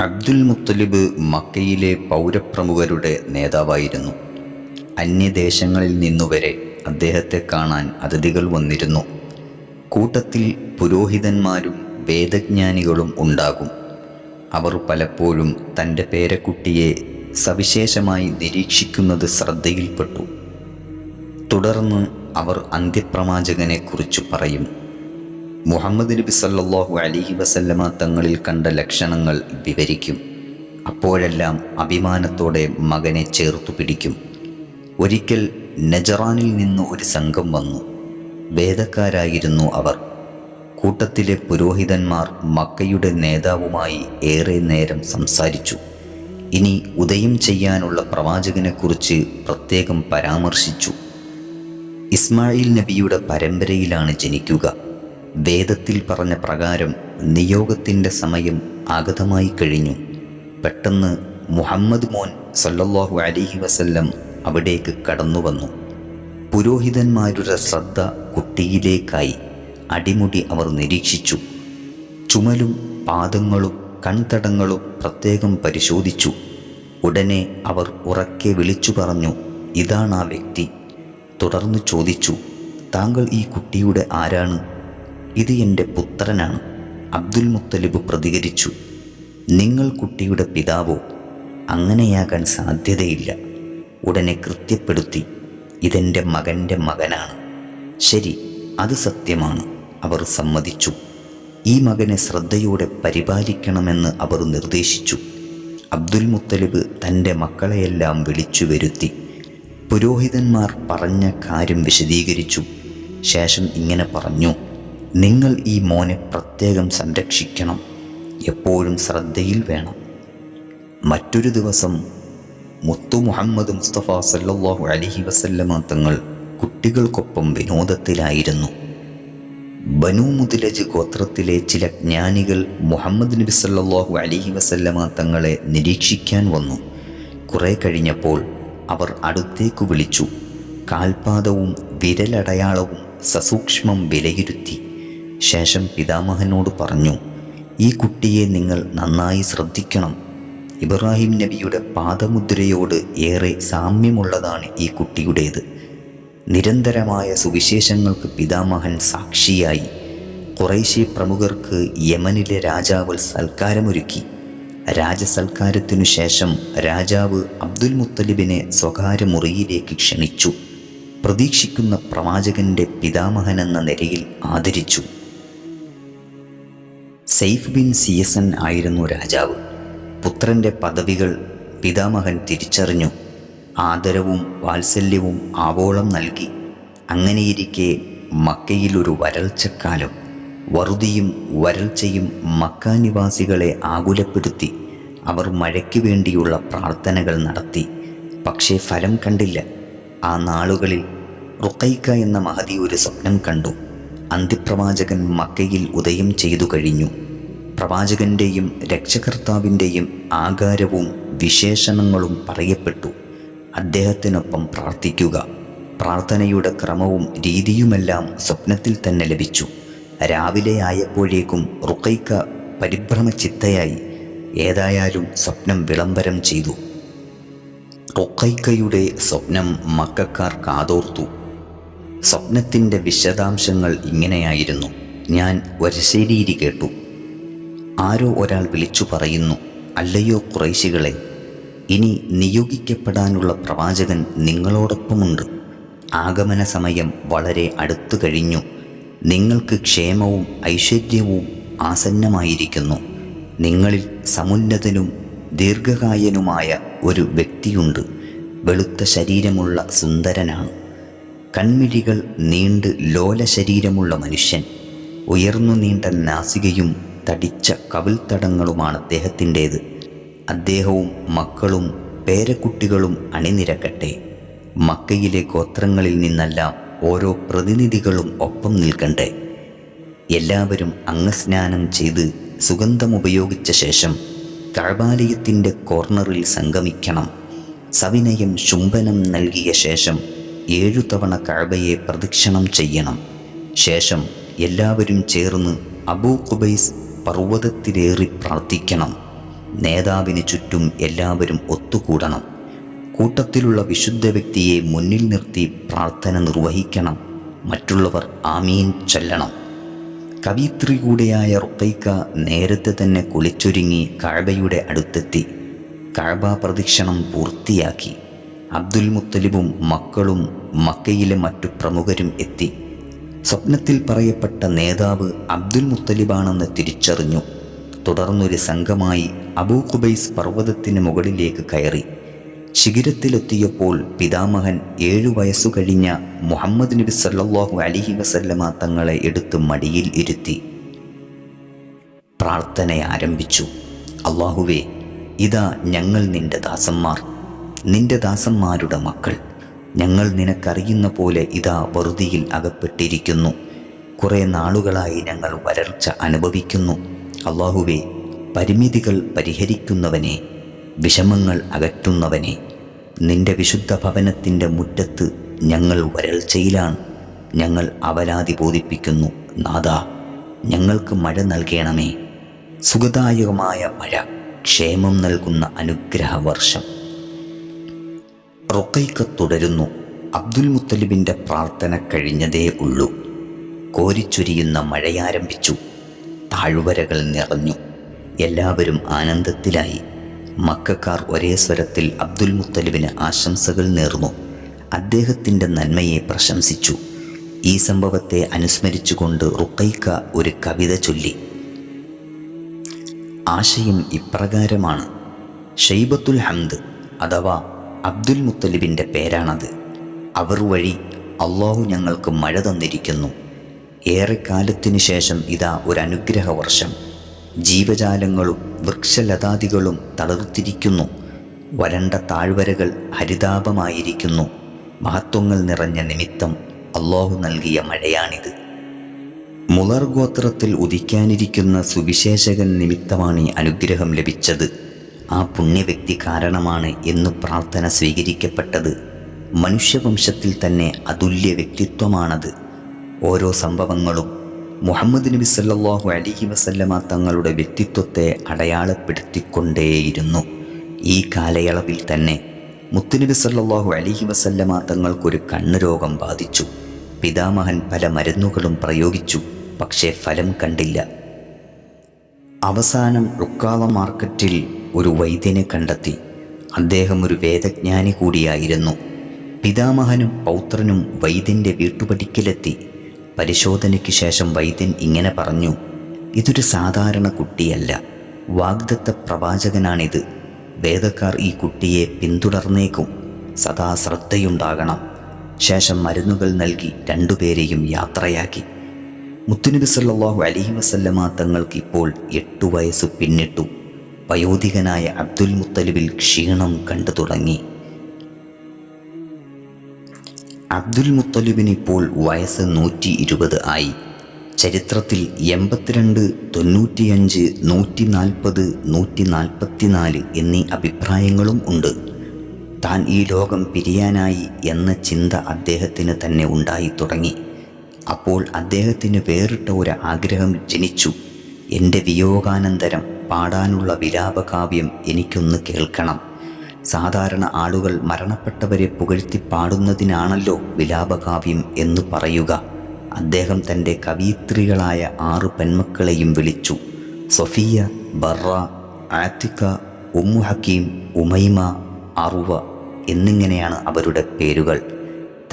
അബ്ദുൽ മുത്തലിബ് മക്കയിലെ പൗരപ്രമുഖരുടെ നേതാവായിരുന്നു. അന്യദേശങ്ങളിൽ നിന്നുവരെ അദ്ദേഹത്തെ കാണാൻ അതിഥികൾ വന്നിരുന്നു. കൂട്ടത്തിൽ പുരോഹിതന്മാരും വേദജ്ഞാനികളും ഉണ്ടാകും. അവർ പലപ്പോഴും തന്റെ പേരക്കുട്ടിയെ സവിശേഷമായി നിരീക്ഷിക്കുന്നത് ശ്രദ്ധയിൽപ്പെട്ടു. തുടർന്ന് അവർ അന്ത്യപ്രവാചകനെക്കുറിച്ച് പറയും. മുഹമ്മദ് നബി സല്ലാഹു അലിഹി വസല്ലമ തങ്ങളിൽ കണ്ട ലക്ഷണങ്ങൾ വിവരിക്കും. അപ്പോഴെല്ലാം അഭിമാനത്തോടെ മകനെ ചേർത്തു പിടിക്കും. ഒരിക്കൽ നജറാനിൽ നിന്ന് ഒരു സംഘം വന്നു. വേദക്കാരായിരുന്നു അവർ. കൂട്ടത്തിലെ പുരോഹിതന്മാർ മക്കയുടെ നേതാവുമായി ഏറെ നേരം സംസാരിച്ചു. ഇനി ഉദയം ചെയ്യാനുള്ള പ്രവാചകനെക്കുറിച്ച് പ്രത്യേകം പരാമർശിച്ചു. ഇസ്മായിൽ നബിയുടെ പരമ്പരയിലാണ് ജനിക്കുക. വേദത്തിൽ പറഞ്ഞ പ്രകാരം നിയോഗത്തിന്റെ സമയം ആഗതമായി കഴിഞ്ഞു. പെട്ടെന്ന് മുഹമ്മദ് മോൻ സല്ലല്ലാഹു അലിഹി വസല്ലം അവിടേക്ക് കടന്നു വന്നു പുരോഹിതന്മാരുടെ ശ്രദ്ധ കുട്ടിയിലേക്കായി അടിമുടി അവർ നിരീക്ഷിച്ചു. ചുമലും പാദങ്ങളും കൺതടങ്ങളും പ്രത്യേകം പരിശോധിച്ചു. ഉടനെ അവർ ഉറക്കെ വിളിച്ചു പറഞ്ഞു ഇതാണ് ആ വ്യക്തി. തുടർന്ന് ചോദിച്ചു താങ്കൾ ഈ കുട്ടിയുടെ ആരാണ്? ഇത് എന്റെ പുത്രനാണ്. അബ്ദുൽ മുത്തലിബ് പ്രതികരിച്ചു. നിങ്ങൾ കുട്ടിയുടെ പിതാവോ? അങ്ങനെയാകാൻ സാധ്യതയില്ല. ഉടനെ കൃത്യപ്പെടുത്തി ഇതെന്റെ മകന്റെ മകനാണ്. ശരി അത് സത്യമാണ് അവർ സമ്മതിച്ചു. ഈ മകനെ ശ്രദ്ധയോടെ പരിപാലിക്കണമെന്ന് അവർ നിർദ്ദേശിച്ചു. അബ്ദുൽ മുത്തലിബ് തന്റെ മക്കളെയെല്ലാം വിളിച്ചു വരുത്തി. പുരോഹിതന്മാർ പറഞ്ഞ കാര്യം വിശദീകരിച്ചു. ശേഷം ഇങ്ങനെ പറഞ്ഞു. നിങ്ങൾ ഈ മോനെ പ്രത്യേകം സംരക്ഷിക്കണം. എപ്പോഴും ശ്രദ്ധയിൽ വേണം. മറ്റൊരു ദിവസം മുത്തു മുഹമ്മദ് മുസ്തഫ സല്ലാഹു അലൈഹി വസല്ലമ തങ്ങൾ കുട്ടികൾക്കൊപ്പം വിനോദത്തിലായിരുന്നു. ബനു മുതിലജ് ഗോത്രത്തിലെ ചില ജ്ഞാനികൾ മുഹമ്മദ് നബി സല്ലാഹു അലൈഹി വസല്ലമ തങ്ങളെ നിരീക്ഷിക്കാൻ വന്നു. കുറേ കഴിഞ്ഞപ്പോൾ അവർ അടുത്തേക്ക് വിളിച്ചു. കാൽപാദവും വിരലടയാളവും സസൂക്ഷ്മം വിലയിരുത്തി. ശേഷം പിതാമഹനോട് പറഞ്ഞു ഈ കുട്ടിയെ നിങ്ങൾ നന്നായി ശ്രദ്ധിക്കണം. ഇബ്രാഹിം നബിയുടെ പാദമുദ്രയോട് ഏറെ സാമ്യമുള്ളതാണ് ഈ കുട്ടിയുടേത്. നിരന്തരമായ സുവിശേഷങ്ങൾക്ക് പിതാമഹൻ സാക്ഷിയായി. കുറേശ്ശി പ്രമുഖർക്ക് യമനിലെ രാജാവ് സൽക്കാരമൊരുക്കി. രാജസൽക്കാരത്തിനു ശേഷം രാജാവ് അബ്ദുൽ മുത്തലിബിനെ സ്വകാര്യ മുറിയിലേക്ക് ക്ഷണിച്ചു. പ്രതീക്ഷിക്കുന്ന പ്രവാചകന്റെ പിതാമഹനെന്ന നിലയിൽ ആദരിച്ചു. സെയ്ഫ് ബിൻ സിയസൻ ആയിരുന്നു രാജാവ്. പുത്രന്റെ പദവികൾ പിതാമഹൻ തിരിച്ചറിഞ്ഞു. ആദരവും വാത്സല്യവും ആവോളം നൽകി. അങ്ങനെയിരിക്കെ മക്കയിൽ ഒരു വരൾച്ചക്കാലം വറുതിയും വരൾച്ചയും മക്ക നിവാസികളെ ആകുലപ്പെടുത്തി അവർ മഴയ്ക്ക് വേണ്ടിയുള്ള പ്രാർത്ഥനകൾ നടത്തി. പക്ഷേ ഫലം കണ്ടില്ല. ആ നാളുകളിൽ റുക്കൈക്ക എന്ന മഹതി ഒരു സ്വപ്നം കണ്ടു. അന്ത്യപ്രവാചകൻ മക്കയിൽ ഉദയം ചെയ്തു കഴിഞ്ഞു. പ്രവാചകന്റെയും രക്ഷകർത്താവിന്റെയും ആകാരവും വിശേഷണങ്ങളും പറയപ്പെട്ടു. അദ്ദേഹത്തിനൊപ്പം പ്രാർത്ഥിക്കുക. പ്രാർത്ഥനയുടെ ക്രമവും രീതിയുമെല്ലാം സ്വപ്നത്തിൽ തന്നെ ലഭിച്ചു. രാവിലെ ആയപ്പോഴേക്കും റുക്കൈക്ക പരിഭ്രമചിത്തയായി ഏതായാലും സ്വപ്നം വിളംബരം ചെയ്തു. റുക്കൈക്കയുടെ സ്വപ്നം മക്കാർ കാതോർത്തു സ്വപ്നത്തിന്റെ വിശദാംശങ്ങൾ ഇങ്ങനെയായിരുന്നു. ഞാൻ വരശേരിയിരി കേട്ടു. ആരോ ഒരാൾ വിളിച്ചു പറയുന്നു അല്ലയോ കുറേശികളെ ഇനി നിയോഗിക്കപ്പെടാനുള്ള പ്രവാചകൻ നിങ്ങളോടൊപ്പമുണ്ട്. ആഗമന സമയം വളരെ അടുത്തു കഴിഞ്ഞു. നിങ്ങൾക്ക് ക്ഷേമവും ഐശ്വര്യവും ആസന്നമായിരിക്കുന്നു. നിങ്ങളിൽ സമുന്നതനും ദീർഘകായനുമായ ഒരു വ്യക്തിയുണ്ട്. വെളുത്ത ശരീരമുള്ള സുന്ദരനാണ്. കൺമിഴികൾ നീണ്ട് ലോല ശരീരമുള്ള മനുഷ്യൻ ഉയർന്നു നീണ്ട നാസികയും തടിച്ച കവിൾത്തടങ്ങളുമാണ് അദ്ദേഹത്തിന്റേത്. അദ്ദേഹവും മക്കളും പേരക്കുട്ടികളും അണിനിരക്കട്ടെ. മക്കയിലെ ഗോത്രങ്ങളിൽ നിന്നെല്ലാം ഓരോ പ്രതിനിധികളും ഒപ്പം നിൽക്കണ്ടേ. എല്ലാവരും അംഗസ്നാനം ചെയ്ത് സുഗന്ധമുപയോഗിച്ച ശേഷം കഴബാലയത്തിന്റെ കോർണറിൽ സംഗമിക്കണം. സവിനയം ശുംഭനം നൽകിയ ശേഷം ഏഴു തവണ കഴബയെ പ്രദക്ഷിണം ചെയ്യണം. ശേഷം എല്ലാവരും ചേർന്ന് അബൂ കുബൈസ് പർവതത്തിലേറി പ്രാർത്ഥിക്കണം. നേതാവിന് ചുറ്റും എല്ലാവരും ഒത്തുകൂടണം. കൂട്ടത്തിലുള്ള വിശുദ്ധ വ്യക്തിയെ മുന്നിൽ നിർത്തി പ്രാർത്ഥന നിർവഹിക്കണം. മറ്റുള്ളവർ ആമീൻ ചൊല്ലണം. കവിത്രി കൂടെയായ റുക്കൈക്ക നേരത്തെ തന്നെ കുളിച്ചൊരുങ്ങി കഴബയുടെ അടുത്തെത്തി. കഴബ പ്രദക്ഷിണം പൂർത്തിയാക്കി. അബ്ദുൽ മുത്തലിബും മക്കളും മക്കയിലെ മറ്റു പ്രമുഖരും എത്തി. സ്വപ്നത്തിൽ പറയപ്പെട്ട നേതാവ് അബ്ദുൽ മുത്തലിബാണെന്ന് തിരിച്ചറിഞ്ഞു. തുടർന്നൊരു സംഘമായി അബൂ ഖുബൈസ് പർവതത്തിന് മുകളിലേക്ക് കയറി. ശിഖിരത്തിലെത്തിയപ്പോൾ പിതാമഹൻ ഏഴു വയസ്സു കഴിഞ്ഞ മുഹമ്മദ് നബി സല്ലാഹു അലിഹി വസല്ലമ തങ്ങളെ എടുത്ത് മടിയിൽ ഇരുത്തി. പ്രാർത്ഥന ആരംഭിച്ചു. അള്ളാഹുവേ ഇതാ ഞങ്ങൾ നിന്റെ ദാസന്മാർ. നിന്റെ ദാസന്മാരുടെ മക്കൾ. ഞങ്ങൾ നിനക്കറിയുന്ന പോലെ ഇതാ വറുതിയിൽ അകപ്പെട്ടിരിക്കുന്നു. കുറേ നാളുകളായി ഞങ്ങൾ വരൾച്ച അനുഭവിക്കുന്നു. അള്ളാഹുവെ പരിമിതികൾ പരിഹരിക്കുന്നവനെ വിഷമങ്ങൾ അകറ്റുന്നവനെ നിന്റെ വിശുദ്ധ ഭവനത്തിന്റെ മുറ്റത്ത് ഞങ്ങൾ വരൾച്ചയിലാണ്. ഞങ്ങൾ അവലാതി ബോധിപ്പിക്കുന്നു. നാദ ഞങ്ങൾക്ക് മഴ നൽകണമേ. സുഖദായകമായ മഴ ക്ഷേമം നൽകുന്ന അനുഗ്രഹ വർഷം റുക്കൈക്ക തുടരുന്നു. അബ്ദുൽ മുത്തലിബിന്റെ പ്രാർത്ഥന കഴിഞ്ഞതേ ഉള്ളൂ. കോരിച്ചൊരിയുന്ന മഴയാരംഭിച്ചു. താഴ്വരകൾ നിറഞ്ഞു. എല്ലാവരും ആനന്ദത്തിലായി. മക്കാർ ഒരേ സ്വരത്തിൽ അബ്ദുൽ മുത്തലിബിന് ആശംസകൾ നേർന്നു. അദ്ദേഹത്തിന്റെ നന്മയെ പ്രശംസിച്ചു. ഈ സംഭവത്തെ അനുസ്മരിച്ചുകൊണ്ട് റുക്കൈക്ക ഒരു കവിത ചൊല്ലി. ആശയം ഇപ്രകാരമാണ്. ഷെയ്ബത്തുൽ ഹംദ് അഥവാ അബ്ദുൽ മുത്തലിബിന്റെ പേരാണത്. അവർ വഴി അള്ളാഹു ഞങ്ങൾക്ക് മഴ തന്നിരിക്കുന്നു. ഏറെക്കാലത്തിനു ശേഷം ഇതാ ഒരു അനുഗ്രഹ വർഷം. ജീവജാലങ്ങളും വൃക്ഷലതാദികളും തളർത്തിരിക്കുന്നു. വരണ്ട താഴ്വരകൾ ഹരിതാപമായിരിക്കുന്നു. മഹത്വങ്ങൾ നിറഞ്ഞ നിമിത്തം അള്ളാഹു നൽകിയ മഴയാണിത്. മുളർ ഗോത്രത്തിൽ ഉദിക്കാനിരിക്കുന്ന സുവിശേഷകൻ നിമിത്തമാണ് ഈ അനുഗ്രഹം ലഭിച്ചത്. ആ പുണ്യവ്യക്തി കാരണമാണ് എന്ന് പ്രാർത്ഥന സ്വീകരിക്കപ്പെട്ടത്. മനുഷ്യവംശത്തിൽ തന്നെ അതുല്യ വ്യക്തിത്വമാണത്. ഓരോ സംഭവങ്ങളും മുഹമ്മദ് നബി സല്ലാഹു അലൈഹി വസല്ലമ തങ്ങളുടെ വ്യക്തിത്വത്തെ അടയാളപ്പെടുത്തിക്കൊണ്ടേയിരുന്നു. ഈ കാലയളവിൽ തന്നെ മുത്തുനബി സല്ലാഹു അലൈഹി വസല്ലമ തങ്ങൾക്കൊരു കണ്ണ് രോഗം ബാധിച്ചു. പിതാമഹൻ പല മരുന്നുകളും പ്രയോഗിച്ചു പക്ഷേ ഫലം കണ്ടില്ല. അവസാനം റുക്കാവ മാർക്കറ്റിൽ ഒരു വൈദ്യനെ കണ്ടെത്തി. അദ്ദേഹം ഒരു വേദജ്ഞാനി കൂടിയായിരുന്നു. പിതാമഹനും പൗത്രനും വൈദ്യന്റെ വീട്ടുപടിക്കലെത്തി. പരിശോധനയ്ക്ക് ശേഷം വൈദ്യൻ ഇങ്ങനെ പറഞ്ഞു ഇതൊരു സാധാരണ കുട്ടിയല്ല. വാഗ്ദത്ത പ്രവാചകനാണിത്. വേദക്കാർ ഈ കുട്ടിയെ പിന്തുടർന്നേക്കും. സദാ ശ്രദ്ധയുണ്ടാകണം. ശേഷം മരുന്നുകൾ നൽകി രണ്ടുപേരെയും യാത്രയാക്കി. മുത്തുനബി സല്ലാഹു അലഹി വസല്ലമ തങ്ങൾക്ക് ഇപ്പോൾ എട്ടു വയസ്സ് പിന്നിട്ടു. വയോധികനായ അബ്ദുൽ മുത്തലിബിൽ ക്ഷീണം കണ്ടു തുടങ്ങി. അബ്ദുൽ മുത്തലിബിന് ഇപ്പോൾ വയസ്സ് നൂറ്റി ഇരുപത് ആയി. ചരിത്രത്തിൽ എൺപത്തിരണ്ട് തൊണ്ണൂറ്റിയഞ്ച് നൂറ്റി നാൽപ്പത് നൂറ്റി നാൽപ്പത്തിനാല് എന്നീ അഭിപ്രായങ്ങളും ഉണ്ട്. താൻ ഈ ലോകം പിരിയാനായി എന്ന ചിന്ത അദ്ദേഹത്തിന് തന്നെ ഉണ്ടായി തുടങ്ങി. അപ്പോൾ അദ്ദേഹത്തിന് വേറിട്ട ഒരു ആഗ്രഹം ജനിച്ചു. എന്റെ വിയോഗാനന്തരം പാടാനുള്ള വിലാപകാവ്യം എനിക്കൊന്ന് കേൾക്കണം. സാധാരണ ആളുകൾ മരണപ്പെട്ടവരെ പുകഴ്ത്തി പാടുന്നതിനാണല്ലോ വിലാപകാവ്യം എന്ന് പറയുക. അദ്ദേഹം തന്റെ കവിയത്രികളായ ആറ് പെൺമക്കളെയും വിളിച്ചു. Sofia Bara Atika Ummu Hakim Umaima Arwa എന്നിങ്ങനെയാണ് അവരുടെ പേരുകൾ.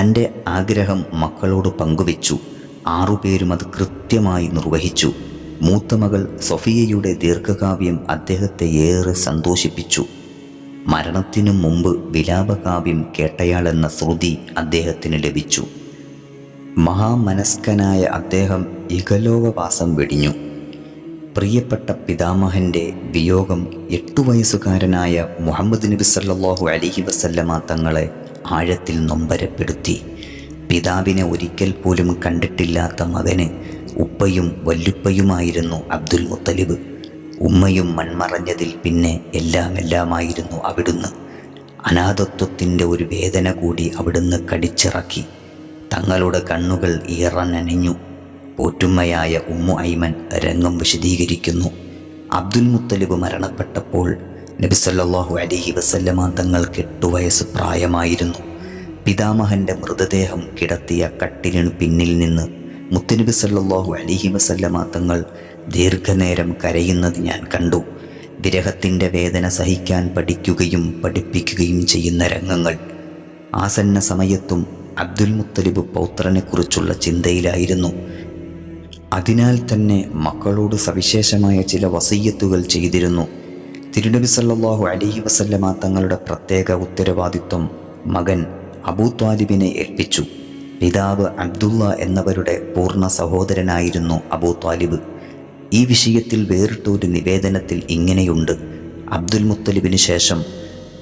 തന്റെ ആഗ്രഹം മക്കളോട് പങ്കുവച്ചു. ആറുപേരും അത് കൃത്യമായി നിർവഹിച്ചു. മൂത്ത മകൾ സൊഫിയയുടെ ദീർഘകാവ്യം അദ്ദേഹത്തെ ഏറെ സന്തോഷിപ്പിച്ചു. മരണത്തിനു മുമ്പ് വിലാപകാവ്യം കേട്ടയാളെന്ന ശ്രുതി അദ്ദേഹത്തിന് ലഭിച്ചു. മഹാമനസ്കനായ അദ്ദേഹം ഇഹലോകവാസം വെടിഞ്ഞു. പ്രിയപ്പെട്ട പിതാമഹന്റെ വിയോഗം എട്ടു വയസ്സുകാരനായ മുഹമ്മദ് നബി സല്ലാഹു അലൈഹി വസല്ലമ തങ്ങളെ ആഴത്തിൽ നൊമ്പരപ്പെടുത്തി. പിതാവിനെ ഒരിക്കൽ പോലും കണ്ടിട്ടില്ലാത്ത മകന് ഉപ്പയും വല്ലുപ്പയുമായിരുന്നു അബ്ദുൽ മുത്തലിബ്. ഉമ്മയും മൺമറഞ്ഞതിൽ പിന്നെ എല്ലാം എല്ലാമായിരുന്നു അവിടുന്ന്. അനാഥത്വത്തിന്റെ ഒരു വേദന കൂടി അവിടുന്ന് കടിച്ചിറക്കി. തങ്ങളുടെ കണ്ണുകൾ ഈറനനഞ്ഞു പോറ്റുമ്മയായ ഉമ്മു ഐമൻ രംഗം വിശദീകരിക്കുന്നു. അബ്ദുൽ മുത്തലിബ് മരണപ്പെട്ടപ്പോൾ നബിസല്ലാഹു അലൈഹി വസല്ലമ തങ്ങൾക്ക് എട്ടു വയസ്സ് പ്രായമായിരുന്നു. പിതാമഹന്റെ മൃതദേഹം കിടത്തിയ കട്ടിലിന് പിന്നിൽ നിന്ന് മുത്തുനബി സല്ലാഹു അലൈഹി വസല്ലമ തങ്ങൾ ദീർഘനേരം കരയുന്നത് ഞാൻ കണ്ടു. വിരഹത്തിന്റെ വേദന സഹിക്കാൻ പഠിക്കുകയും പഠിപ്പിക്കുകയും ചെയ്യുന്ന രംഗങ്ങൾ. ആസന്ന സമയത്തും അബ്ദുൽ മുത്തലിബ് പൗത്രനെക്കുറിച്ചുള്ള ചിന്തയിലായിരുന്നു. അതിനാൽ തന്നെ മക്കളോട് സവിശേഷമായ ചില വസയ്യത്തുകൾ ചെയ്തിരുന്നു. തിരുനബി സല്ലാഹു അലൈഹി വസല്ലമ തങ്ങളുടെ പ്രത്യേക ഉത്തരവാദിത്വം മകൻ അബൂ ത്വാലിബിനെ ഏൽപ്പിച്ചു. പിതാവ് അബ്ദുള്ള എന്നവരുടെ പൂർണ സഹോദരനായിരുന്നു അബൂ ത്വാലിബ് ഈ വിഷയത്തിൽ വേറിട്ടൊരു നിവേദനത്തിൽ ഇങ്ങനെയുണ്ട്. അബ്ദുൽ മുത്തലിബിന് ശേഷം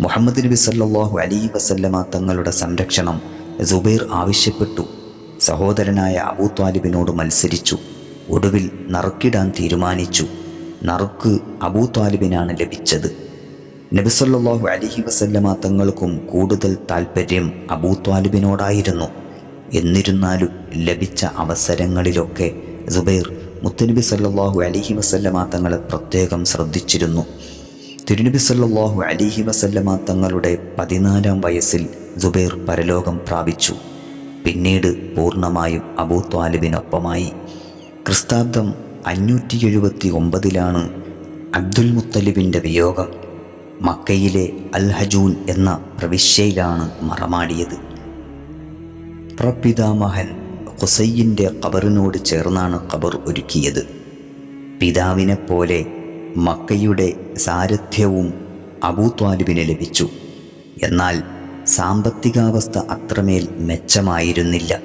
മുഹമ്മദ് നബി സല്ലാഹു അലി വസല്ലമ തങ്ങളുടെ സംരക്ഷണം സുബൈർ ആവശ്യപ്പെട്ടു. സഹോദരനായ അബൂ ത്വാലിബിനോട് മത്സരിച്ചു. ഒടുവിൽ നറുക്കിടാൻ തീരുമാനിച്ചു. നറുക്ക് അബൂ ത്വാലിബിനാണ് ലഭിച്ചത്. നബിസല്ലാഹു അലിഹി വസല്ലമ തങ്ങൾക്കും കൂടുതൽ താൽപ്പര്യം അബൂ ത്വാലിബിനോടായിരുന്നു എന്നിരുന്നാലും ലഭിച്ച അവസരങ്ങളിലൊക്കെ സുബൈർ മുത്തനബി സല്ലാഹു അലിഹി വസല്ലമ തങ്ങളെ പ്രത്യേകം ശ്രദ്ധിച്ചിരുന്നു. തിരുനബി സല്ലാഹു അലിഹി വസല്ലമ തങ്ങളുടെ പതിനാലാം വയസ്സിൽ സുബൈർ പരലോകം പ്രാപിച്ചു. പിന്നീട് പൂർണമായും അബൂ ത്വാലിബിനൊപ്പമായി. ക്രിസ്താബ്ദം അഞ്ഞൂറ്റി എഴുപത്തി ഒമ്പതിലാണ് അബ്ദുൽ മുത്തലിബിന്റെ വിയോഗം മക്കയിലെ അൽ ഹജൂൻ എന്ന പ്രവിശ്യയിലാണ് മറമാടിയത്. പ്രപിതാമഹൻ ഹുസൈന്റെ ഖബറിനോട് ചേർന്നാണ് ഖബർ ഒരുക്കിയത്. പിതാവിനെ പോലെ മക്കയുടെ സാരഥ്യവും അബൂത്വാലിബിന് ലഭിച്ചു. എന്നാൽ സാമ്പത്തികാവസ്ഥ അത്രമേൽ മെച്ചമായിരുന്നില്ല.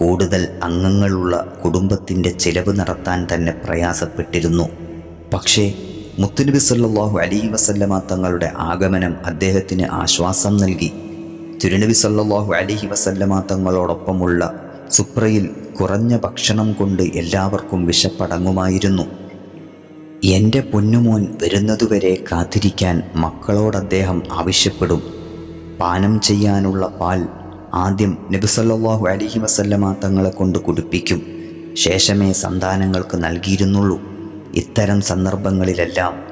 കൂടുതൽ അംഗങ്ങളുള്ള കുടുംബത്തിന്റെ ചിലവ് നടത്താൻ തന്നെ പ്രയാസപ്പെട്ടിരുന്നു. പക്ഷേ മുത്തുനബി സല്ലാഹു അലി വസല്ലമ തങ്ങളുടെ ആഗമനം അദ്ദേഹത്തിന് ആശ്വാസം നൽകി. തിരുനബി സല്ലാഹു അലഹി വസല്ലമ തങ്ങളോടൊപ്പമുള്ള സുപ്രയിൽ കുറഞ്ഞ ഭക്ഷണം കൊണ്ട് എല്ലാവർക്കും വിശപ്പടങ്ങുമായിരുന്നു. എന്റെ പൊന്നുമോൻ വരുന്നതുവരെ കാത്തിരിക്കാൻ മക്കളോട് അദ്ദേഹം ആവശ്യപ്പെടും. പാനം ചെയ്യാനുള്ള പാൽ ആദ്യം നബിസല്ലാഹു അലഹി വസല്ലമ തങ്ങളെ കൊണ്ട് കുടിപ്പിക്കും. ശേഷമേ സന്താനങ്ങൾക്ക് നൽകിയിരുന്നുള്ളൂ. ഇത്തരം സന്ദർഭങ്ങളിലെല്ലാം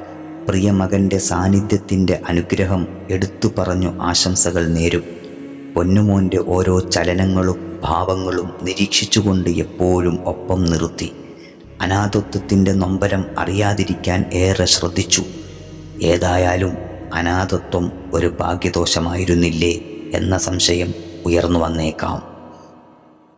പ്രിയ മകന്റെ സാന്നിധ്യത്തിന്റെ അനുഗ്രഹം എടുത്തു പറഞ്ഞു ആശംസകൾ നേരും. പൊന്നുമോന്റെ ഓരോ ചലനങ്ങളും ഭാവങ്ങളും നിരീക്ഷിച്ചുകൊണ്ട് എപ്പോഴും ഒപ്പം നിർത്തി. അനാഥത്വത്തിന്റെ നൊമ്പരം അറിയാതിരിക്കാൻ ഏറെ ശ്രദ്ധിച്ചു. ഏതായാലും അനാഥത്വം ഒരു ഭാഗ്യദോഷമായിരുന്നില്ലേ എന്ന സംശയം ഉയർന്നു വന്നേക്കാം.